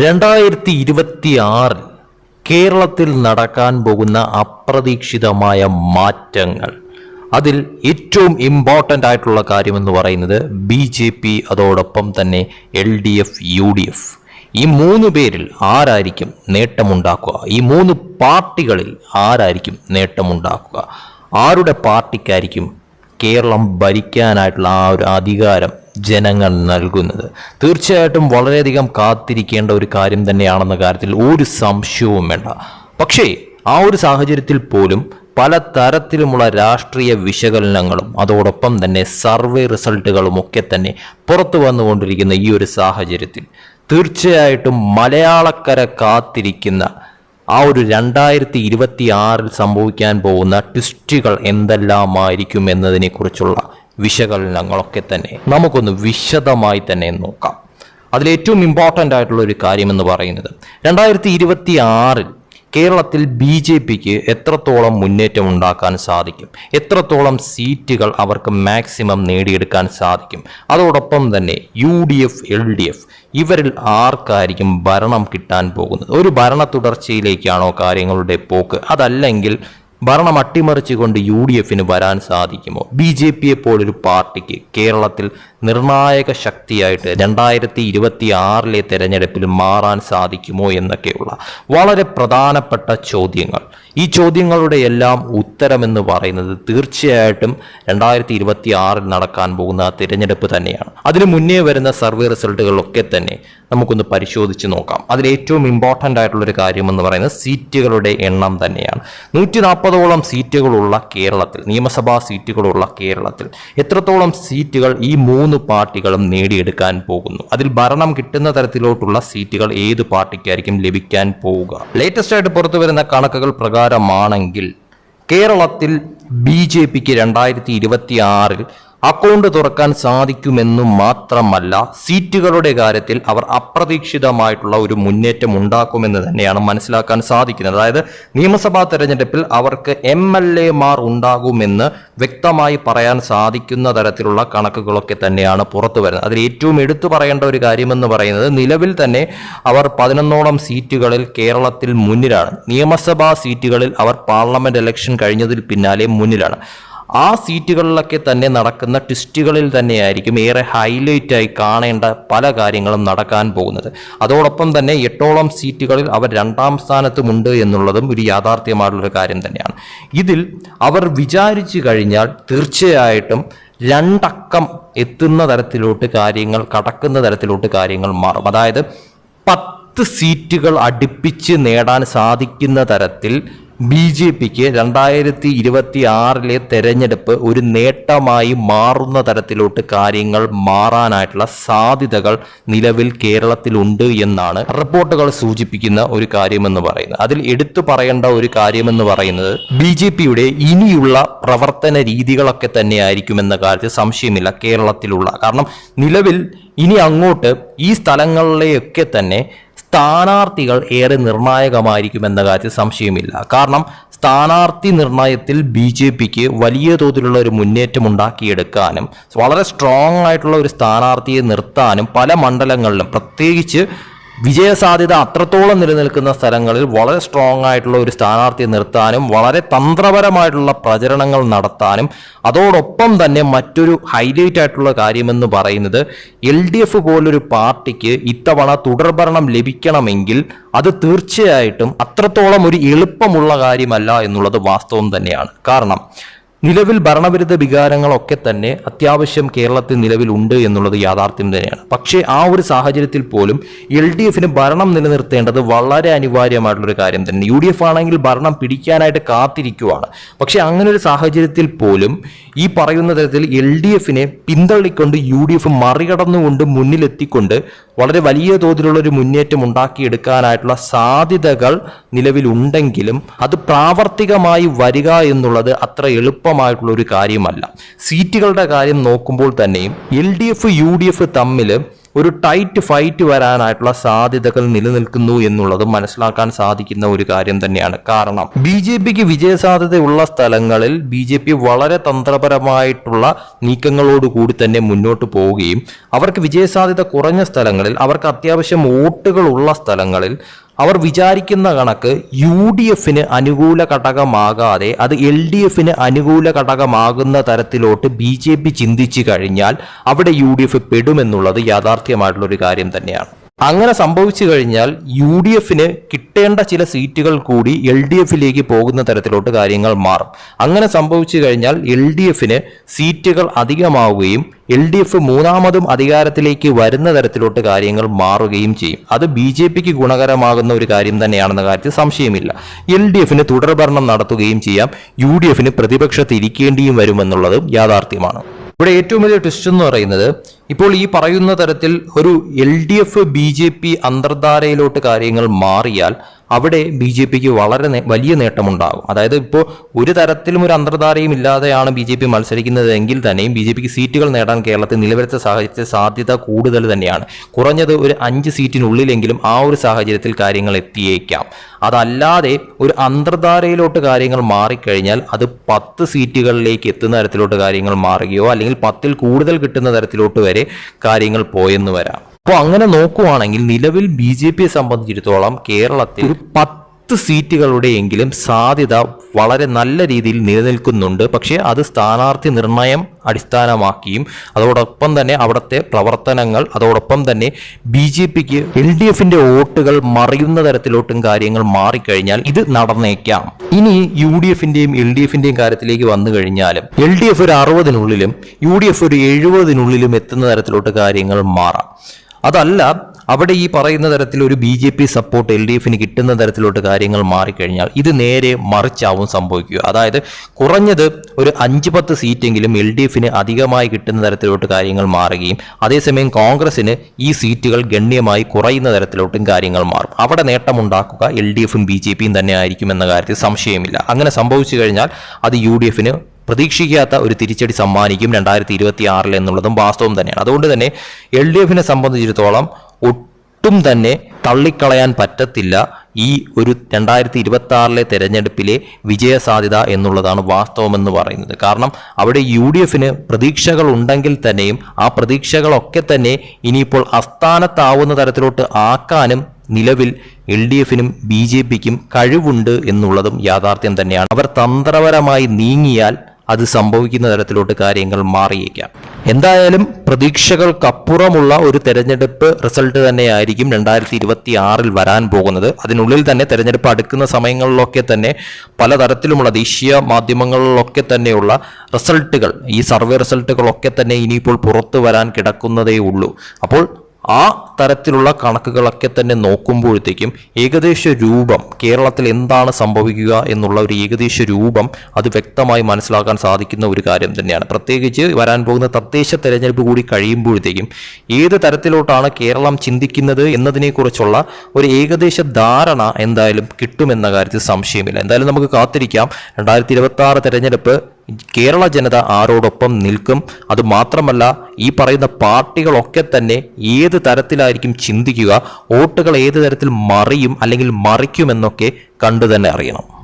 രണ്ടായിരത്തി ഇരുപത്തി ആറിൽ കേരളത്തിൽ നടക്കാൻ പോകുന്ന അപ്രതീക്ഷിതമായ മാറ്റങ്ങൾ. അതിൽ ഏറ്റവും ഇമ്പോർട്ടന്റ് ആയിട്ടുള്ള കാര്യമെന്ന് പറയുന്നത് ബി ജെ പി അതോടൊപ്പം തന്നെ L D F U D F. ഈ മൂന്ന് പേരിൽ ആരായിരിക്കും നേട്ടമുണ്ടാക്കുക? ഈ മൂന്ന് പാർട്ടികളിൽ ആരായിരിക്കും നേട്ടമുണ്ടാക്കുക? ആരുടെ പാർട്ടിക്കായിരിക്കും കേരളം ഭരിക്കാനായിട്ടുള്ള ആ ഒരു അധികാരം ജനങ്ങൾ നൽകുന്നത്. തീർച്ചയായിട്ടും വളരെയധികം കാത്തിരിക്കേണ്ട ഒരു കാര്യം തന്നെയാണെന്ന കാര്യത്തിൽ ഒരു സംശയവും വേണ്ട. പക്ഷേ ആ ഒരു സാഹചര്യത്തിൽ പോലും പല തരത്തിലുമുള്ള രാഷ്ട്രീയ വിശകലനങ്ങളും അതോടൊപ്പം തന്നെ സർവേ റിസൾട്ടുകളും ഒക്കെ തന്നെ പുറത്തു വന്നുകൊണ്ടിരിക്കുന്ന ഈ ഒരു സാഹചര്യത്തിൽ തീർച്ചയായിട്ടും മലയാളക്കര കാത്തിരിക്കുന്ന ആ ഒരു രണ്ടായിരത്തി ഇരുപത്തി ആറിൽ സംഭവിക്കാൻ പോകുന്ന ട്വിസ്റ്റുകൾ എന്തെല്ലാമായിരിക്കും എന്നതിനെക്കുറിച്ചുള്ള വിശകലനങ്ങളൊക്കെ തന്നെ നമുക്കൊന്ന് വിശദമായി തന്നെ നോക്കാം. അതിലേറ്റവും ഇമ്പോർട്ടന്റ് ആയിട്ടുള്ള ഒരു കാര്യം എന്ന് പറയുന്നത് രണ്ടായിരത്തി ഇരുപത്തി ആറിൽ കേരളത്തിൽ ബി ജെ പിക്ക് എത്രത്തോളം മുന്നേറ്റം ഉണ്ടാക്കാൻ സാധിക്കും? എത്രത്തോളം സീറ്റുകൾ അവർക്ക് മാക്സിമം നേടിയെടുക്കാൻ സാധിക്കും? അതോടൊപ്പം തന്നെ U D F L D F ഇവരിൽ ആർക്കായിരിക്കും ഭരണം കിട്ടാൻ പോകുന്നത്? ഒരു ഭരണ തുടർച്ചയിലേക്കാണോ കാര്യങ്ങളുടെ പോക്ക്? അതല്ലെങ്കിൽ ഭരണം അട്ടിമറിച്ചുകൊണ്ട് യു ഡി എഫിന് വരാൻ സാധിക്കുമോ? ബി ജെ പിയെ പോലൊരു പാർട്ടിക്ക് കേരളത്തിൽ നിർണായക ശക്തിയായിട്ട് രണ്ടായിരത്തി ഇരുപത്തി ആറിലെ തെരഞ്ഞെടുപ്പിൽ മാറാൻ സാധിക്കുമോ എന്നൊക്കെയുള്ള വളരെ പ്രധാനപ്പെട്ട ചോദ്യങ്ങൾ. ഈ ചോദ്യങ്ങളുടെ എല്ലാം ഉത്തരമെന്ന് പറയുന്നത് തീർച്ചയായിട്ടും രണ്ടായിരത്തി ഇരുപത്തി ആറിൽ നടക്കാൻ പോകുന്ന തിരഞ്ഞെടുപ്പ് തന്നെയാണ്. അതിനു മുന്നേ വരുന്ന സർവേ റിസൾട്ടുകളൊക്കെ തന്നെ നമുക്കൊന്ന് പരിശോധിച്ച് നോക്കാം. അതിൽ ഏറ്റവും ഇമ്പോർട്ടന്റ് ആയിട്ടുള്ളൊരു കാര്യം എന്ന് പറയുന്നത് സീറ്റുകളുടെ എണ്ണം തന്നെയാണ്. നൂറ്റി നാൽപ്പതോളം സീറ്റുകളുള്ള കേരളത്തിൽ നിയമസഭാ സീറ്റുകളുള്ള കേരളത്തിൽ എത്രത്തോളം സീറ്റുകൾ ഈ മൂന്ന് പാർട്ടികളും നേടിയെടുക്കാൻ പോകുന്നു? അതിൽ ഭരണം കിട്ടുന്ന തരത്തിലോട്ടുള്ള സീറ്റുകൾ ഏത് പാർട്ടിക്കായിരിക്കും ലഭിക്കാൻ പോവുക? ലേറ്റസ്റ്റ് ആയിട്ട് പുറത്തു വരുന്ന കണക്കുകൾ പ്രകാരമാണെങ്കിൽ കേരളത്തിൽ ബി ജെ പിക്ക് രണ്ടായിരത്തി ഇരുപത്തി ആറിൽ അക്കൗണ്ട് തുറക്കാൻ സാധിക്കുമെന്നും മാത്രമല്ല സീറ്റുകളുടെ കാര്യത്തിൽ അവർ അപ്രതീക്ഷിതമായിട്ടുള്ള ഒരു മുന്നേറ്റം ഉണ്ടാക്കുമെന്ന് തന്നെയാണ് മനസ്സിലാക്കാൻ സാധിക്കുന്നത്. അതായത് നിയമസഭാ തെരഞ്ഞെടുപ്പിൽ അവർക്ക് എം എൽ എമാർ ഉണ്ടാകുമെന്ന് വ്യക്തമായി പറയാൻ സാധിക്കുന്ന തരത്തിലുള്ള കണക്കുകളൊക്കെ തന്നെയാണ് പുറത്തു വരുന്നത്. അതിൽ ഏറ്റവും എടുത്തു പറയേണ്ട ഒരു കാര്യമെന്ന് പറയുന്നത് നിലവിൽ തന്നെ അവർ പതിനൊന്നോളം സീറ്റുകളിൽ കേരളത്തിൽ മുന്നിലാണ്. നിയമസഭാ സീറ്റുകളിൽ അവർ പാർലമെന്റ് ഇലക്ഷൻ കഴിഞ്ഞതിൽ പിന്നാലെ മുന്നിലാണ്. ആ സീറ്റുകളിലൊക്കെ തന്നെ നടക്കുന്ന ട്വിസ്റ്റുകളിൽ തന്നെയായിരിക്കും ഏറെ ഹൈലൈറ്റായി കാണേണ്ട പല കാര്യങ്ങളും നടക്കാൻ പോകുന്നത്. അതോടൊപ്പം തന്നെ എട്ടോളം സീറ്റുകളിൽ അവർ രണ്ടാം സ്ഥാനത്തുമുണ്ട് എന്നുള്ളതും ഒരു യാഥാർത്ഥ്യമായിട്ടുള്ളൊരു കാര്യം തന്നെയാണ്. ഇതിൽ അവർ വിചാരിച്ചു കഴിഞ്ഞാൽ തീർച്ചയായിട്ടും രണ്ടക്കം എത്തുന്ന തരത്തിലോട്ട് കാര്യങ്ങൾ കടക്കുന്ന തരത്തിലോട്ട് കാര്യങ്ങൾ മാറും. അതായത് പത്ത് സീറ്റുകൾ അടുപ്പിച്ച് നേടാൻ സാധിക്കുന്ന തരത്തിൽ ബി ജെ പിക്ക് രണ്ടായിരത്തി ഇരുപത്തി ആറിലെ തെരഞ്ഞെടുപ്പ് ഒരു നേട്ടമായി മാറുന്ന തരത്തിലോട്ട് കാര്യങ്ങൾ മാറാനായിട്ടുള്ള സാധ്യതകൾ നിലവിൽ കേരളത്തിലുണ്ട് എന്നാണ് റിപ്പോർട്ടുകൾ സൂചിപ്പിക്കുന്ന ഒരു കാര്യമെന്ന് പറയുന്നത്. അതിൽ എടുത്തു പറയേണ്ട ഒരു കാര്യമെന്ന് പറയുന്നത് ബി ജെ പിയുടെ ഇനിയുള്ള പ്രവർത്തന രീതികളൊക്കെ തന്നെയായിരിക്കും എന്ന കാര്യത്തിൽ സംശയമില്ല കേരളത്തിലുള്ള. കാരണം നിലവിൽ ഇനി അങ്ങോട്ട് ഈ സ്ഥലങ്ങളിലെയൊക്കെ തന്നെ സ്ഥാനാർത്ഥികൾ ഏറെ നിർണായകമായിരിക്കുമെന്ന കാര്യത്തിൽ സംശയമില്ല. കാരണം സ്ഥാനാർത്ഥി നിർണയത്തിൽ ബി ജെ പിക്ക് വലിയ തോതിലുള്ള ഒരു മുന്നേറ്റം ഉണ്ടാക്കിയെടുക്കാനും വളരെ സ്ട്രോങ് ആയിട്ടുള്ള ഒരു സ്ഥാനാർത്ഥിയെ നിർത്താനും പല മണ്ഡലങ്ങളിലും പ്രത്യേകിച്ച് വിജയസാധ്യത അത്രത്തോളം നിലനിൽക്കുന്ന സ്ഥലങ്ങളിൽ വളരെ സ്ട്രോങ് ആയിട്ടുള്ള ഒരു സ്ഥാനാർത്ഥിയെ നിർത്താനും വളരെ തന്ത്രപരമായിട്ടുള്ള പ്രചരണങ്ങൾ നടത്താനും അതോടൊപ്പം തന്നെ മറ്റൊരു ഹൈലൈറ്റ് ആയിട്ടുള്ള കാര്യമെന്ന് പറയുന്നത് എൽ ഡി എഫ് പോലൊരു പാർട്ടിക്ക് ഇത്തവണ തുടർഭരണം ലഭിക്കണമെങ്കിൽ അത് തീർച്ചയായിട്ടും അത്രത്തോളം ഒരു എളുപ്പമുള്ള കാര്യമല്ല എന്നുള്ളത് വാസ്തവം തന്നെയാണ്. കാരണം നിലവിൽ ഭരണവിരുദ്ധ വികാരങ്ങളൊക്കെ തന്നെ അത്യാവശ്യം കേരളത്തിൽ നിലവിലുണ്ട് എന്നുള്ളത് യാഥാർത്ഥ്യം തന്നെയാണ്. പക്ഷേ ആ ഒരു സാഹചര്യത്തിൽ പോലും എൽ ഡി എഫിന് ഭരണം നിലനിർത്തേണ്ടത് വളരെ അനിവാര്യമായിട്ടുള്ളൊരു കാര്യം തന്നെ. യു ഡി എഫ് ആണെങ്കിൽ ഭരണം പിടിക്കാനായിട്ട് കാത്തിരിക്കുവാണ്. പക്ഷേ അങ്ങനെ ഒരു സാഹചര്യത്തിൽ പോലും ഈ പറയുന്ന തരത്തിൽ എൽ ഡി എഫിനെ പിന്തള്ളിക്കൊണ്ട് യു ഡി എഫ് മറികടന്നുകൊണ്ട് മുന്നിലെത്തിക്കൊണ്ട് വളരെ വലിയ തോതിലുള്ള ഒരു മുന്നേറ്റം ഉണ്ടാക്കിയെടുക്കാനായിട്ടുള്ള സാധ്യതകൾ നിലവിലുണ്ടെങ്കിലും അത് പ്രാവർത്തികമായി വരിക എന്നുള്ളത് അത്ര എളുപ്പമായിട്ടുള്ള ഒരു കാര്യമല്ല. സീറ്റുകളുടെ കാര്യം നോക്കുമ്പോൾ തന്നെയും L D F U D F തമ്മിൽ ഒരു ടൈറ്റ് ഫൈറ്റ് വരാനായിട്ടുള്ള സാധ്യതകൾ നിലനിൽക്കുന്നു എന്നുള്ളത് മനസ്സിലാക്കാൻ സാധിക്കുന്ന ഒരു കാര്യം തന്നെയാണ്. കാരണം ബി ജെ പിക്ക് വിജയസാധ്യതയുള്ള സ്ഥലങ്ങളിൽ ബി ജെ പി വളരെ തന്ത്രപരമായിട്ടുള്ള നീക്കങ്ങളോടുകൂടി തന്നെ മുന്നോട്ട് പോവുകയും അവർക്ക് വിജയസാധ്യത കുറഞ്ഞ സ്ഥലങ്ങളിൽ അവർക്ക് അത്യാവശ്യം വോട്ടുകളുള്ള സ്ഥലങ്ങളിൽ അവർ വിചാരിക്കുന്ന കണക്ക് യു ഡി എഫിന് അനുകൂല ഘടകമാകാതെ അത് എൽ ഡി എഫിന് അനുകൂല ഘടകമാകുന്ന തരത്തിലോട്ട് ബി ജെ പി ചിന്തിച്ചു കഴിഞ്ഞാൽ അവിടെ യു ഡി എഫ് പെടുമെന്നുള്ളത് യാഥാർത്ഥ്യമായിട്ടുള്ള ഒരു കാര്യം തന്നെയാണ്. അങ്ങനെ സംഭവിച്ചു കഴിഞ്ഞാൽ യു ഡി എഫിന് കിട്ടേണ്ട ചില സീറ്റുകൾ കൂടി എൽ ഡി എഫിലേക്ക് പോകുന്ന തരത്തിലോട്ട് കാര്യങ്ങൾ മാറും. അങ്ങനെ സംഭവിച്ചു കഴിഞ്ഞാൽ എൽ ഡി എഫിന് സീറ്റുകൾ അധികമാവുകയും എൽ ഡി എഫ് മൂന്നാമതും അധികാരത്തിലേക്ക് വരുന്ന തരത്തിലോട്ട് കാര്യങ്ങൾ മാറുകയും ചെയ്യും. അത് ബി ജെ പിക്ക് ഗുണകരമാകുന്ന ഒരു കാര്യം തന്നെയാണെന്ന കാര്യത്തിൽ സംശയമില്ല. എൽ ഡി എഫിന് തുടർഭരണം നടത്തുകയും ചെയ്യാം. യു ഡി എഫിന് പ്രതിപക്ഷത്തിരിക്കേണ്ടിയും വരുമെന്നുള്ളതും യാഥാർത്ഥ്യമാണ്. ഇവിടെ ഏറ്റവും വലിയ ട്വിസ്റ്റ് എന്ന് പറയുന്നത് ഇപ്പോൾ ഈ പറയുന്ന തരത്തിൽ ഒരു L D F B J P അന്തർധാരയിലോട്ട് കാര്യങ്ങൾ മാറിയാൽ അവിടെ ബി ജെ പിക്ക് വളരെ വലിയ നേട്ടമുണ്ടാകും. അതായത് ഇപ്പോൾ ഒരു തരത്തിലും ഒരു അന്തർധാരയും ഇല്ലാതെയാണ് ബി ജെ പി മത്സരിക്കുന്നത് എങ്കിൽ തന്നെയും ബി ജെ പിക്ക് സീറ്റുകൾ നേടാൻ കേരളത്തിൽ നിലവിലത്തെ സാഹചര്യത്തിൽ സാധ്യത കൂടുതൽ തന്നെയാണ്. കുറഞ്ഞത് ഒരു അഞ്ച് സീറ്റിനുള്ളിലെങ്കിലും ആ ഒരു സാഹചര്യത്തിൽ കാര്യങ്ങൾ എത്തിയേക്കാം. അതല്ലാതെ ഒരു അന്തർധാരയിലോട്ട് കാര്യങ്ങൾ മാറിക്കഴിഞ്ഞാൽ അത് പത്ത് സീറ്റുകളിലേക്ക് എത്തുന്ന തരത്തിലോട്ട് കാര്യങ്ങൾ മാറുകയോ അല്ലെങ്കിൽ പത്തിൽ കൂടുതൽ കിട്ടുന്ന തരത്തിലോട്ട് വരെ കാര്യങ്ങൾ പോയെന്ന് വരാം. അപ്പോൾ അങ്ങനെ നോക്കുവാണെങ്കിൽ നിലവിൽ ബി ജെ പിയെ സംബന്ധിച്ചിടത്തോളം കേരളത്തിൽ ഒരു പത്ത് സീറ്റുകളുടെയെങ്കിലും സാധ്യത വളരെ നല്ല രീതിയിൽ നിലനിൽക്കുന്നുണ്ട്. പക്ഷേ അത് സ്ഥാനാർത്ഥി നിർണയം അടിസ്ഥാനമാക്കിയും അതോടൊപ്പം തന്നെ അവിടുത്തെ പ്രവർത്തനങ്ങൾ അതോടൊപ്പം തന്നെ ബി ജെ പിക്ക് എൽ ഡി എഫിന്റെ വോട്ടുകൾ മറിയുന്ന തരത്തിലോട്ടും കാര്യങ്ങൾ മാറിക്കഴിഞ്ഞാൽ ഇത് നടന്നേക്കാം. ഇനി യു ഡി എഫിന്റെയും എൽ ഡി എഫിന്റെയും കാര്യത്തിലേക്ക് വന്നു കഴിഞ്ഞാലും എൽ ഡി എഫ് ഒരു അറുപതിനുള്ളിലും യു ഡി എഫ് ഒരു എഴുപതിനുള്ളിലും എത്തുന്ന തരത്തിലോട്ട് കാര്യങ്ങൾ മാറാം. അതല്ല അവിടെ ഈ പറയുന്ന തരത്തിൽ ഒരു B J P support L D എഫിന് കിട്ടുന്ന തരത്തിലോട്ട് കാര്യങ്ങൾ മാറിക്കഴിഞ്ഞാൽ ഇത് നേരെ മറിച്ചാവും സംഭവിക്കുക. അതായത് കുറഞ്ഞത് ഒരു അഞ്ച് പത്ത് സീറ്റെങ്കിലും എൽ ഡി എഫിന് അധികമായി കിട്ടുന്ന തരത്തിലോട്ട് കാര്യങ്ങൾ മാറുകയും അതേസമയം കോൺഗ്രസിന് ഈ സീറ്റുകൾ ഗണ്യമായി കുറയുന്ന തരത്തിലോട്ടും കാര്യങ്ങൾ മാറും. അവിടെ നേട്ടമുണ്ടാക്കുക എൽ ഡി എഫും ബി ജെ പിയും തന്നെ ആയിരിക്കുമെന്ന കാര്യത്തിൽ സംശയമില്ല. അങ്ങനെ സംഭവിച്ചു കഴിഞ്ഞാൽ അത് യു ഡി എഫിന് പ്രതീക്ഷിക്കാത്ത ഒരു തിരിച്ചടി സമ്മാനിക്കും രണ്ടായിരത്തി ഇരുപത്തി ആറിൽ എന്നുള്ളതും വാസ്തവം തന്നെയാണ്. അതുകൊണ്ട് തന്നെ എൽ ഡി എഫിനെ സംബന്ധിച്ചിടത്തോളം ഒട്ടും തന്നെ തള്ളിക്കളയാൻ പറ്റത്തില്ല ഈ ഒരു രണ്ടായിരത്തി ഇരുപത്തി ആറിലെ തെരഞ്ഞെടുപ്പിലെ വിജയസാധ്യത എന്നുള്ളതാണ് വാസ്തവമെന്ന് പറയുന്നത്. കാരണം അവിടെ യു ഡി എഫിന് പ്രതീക്ഷകൾ ഉണ്ടെങ്കിൽ തന്നെയും ആ പ്രതീക്ഷകളൊക്കെ തന്നെ ഇനിയിപ്പോൾ അസ്ഥാനത്താവുന്ന തരത്തിലോട്ട് ആക്കാനും നിലവിൽ എൽ ഡി എഫിനും ബി ജെ പിക്കും കഴിവുണ്ട് എന്നുള്ളതും യാഥാർത്ഥ്യം തന്നെയാണ്. അവർ തന്ത്രപരമായി നീങ്ങിയാൽ അത് സംഭവിക്കുന്ന തരത്തിലോട്ട് കാര്യങ്ങൾ മാറിയേക്കാം. എന്തായാലും പ്രതീക്ഷകൾക്കപ്പുറമുള്ള ഒരു തെരഞ്ഞെടുപ്പ് റിസൾട്ട് തന്നെയായിരിക്കും രണ്ടായിരത്തി ഇരുപത്തി ആറിൽ വരാൻ പോകുന്നത്. അതിനുള്ളിൽ തന്നെ തെരഞ്ഞെടുപ്പ് അടുക്കുന്ന സമയങ്ങളിലൊക്കെ തന്നെ പലതരത്തിലുമുള്ള ദേശീയ മാധ്യമങ്ങളിലൊക്കെ തന്നെയുള്ള റിസൾട്ടുകൾ ഈ സർവേ റിസൾട്ടുകളൊക്കെ തന്നെ ഇനിയിപ്പോൾ പുറത്തു വരാൻ കിടക്കുന്നതേ ഉള്ളൂ. അപ്പോൾ ആ തരത്തിലുള്ള കണക്കുകളൊക്കെ തന്നെ നോക്കുമ്പോഴത്തേക്കും ഏകദേശ രൂപം കേരളത്തിൽ എന്താണ് സംഭവിക്കുക എന്നുള്ള ഒരു ഏകദേശ രൂപം അത് വ്യക്തമായി മനസ്സിലാക്കാൻ സാധിക്കുന്ന ഒരു കാര്യം തന്നെയാണ്. പ്രത്യേകിച്ച് വരാൻ പോകുന്ന തദ്ദേശ തെരഞ്ഞെടുപ്പ് കൂടി കഴിയുമ്പോഴത്തേക്കും ഏത് തരത്തിലോട്ടാണ് കേരളം ചിന്തിക്കുന്നത് എന്നതിനെക്കുറിച്ചുള്ള ഒരു ഏകദേശ ധാരണ എന്തായാലും കിട്ടുമെന്ന കാര്യത്തിൽ സംശയമില്ല. എന്തായാലും നമുക്ക് കാത്തിരിക്കാം. രണ്ടായിരത്തി ഇരുപത്തി ആറ് തെരഞ്ഞെടുപ്പ് കേരള ജനത ആരോടൊപ്പം നിൽക്കും. അത് മാത്രമല്ല ഈ പറയുന്ന പാർട്ടികളൊക്കെ തന്നെ ഏത് തരത്തിലായിരിക്കും ചിന്തിക്കുക വോട്ടുകൾ ഏത് തരത്തിൽ മറിയും അല്ലെങ്കിൽ മറിക്കുമെന്നൊക്കെ കണ്ടു തന്നെ അറിയണം.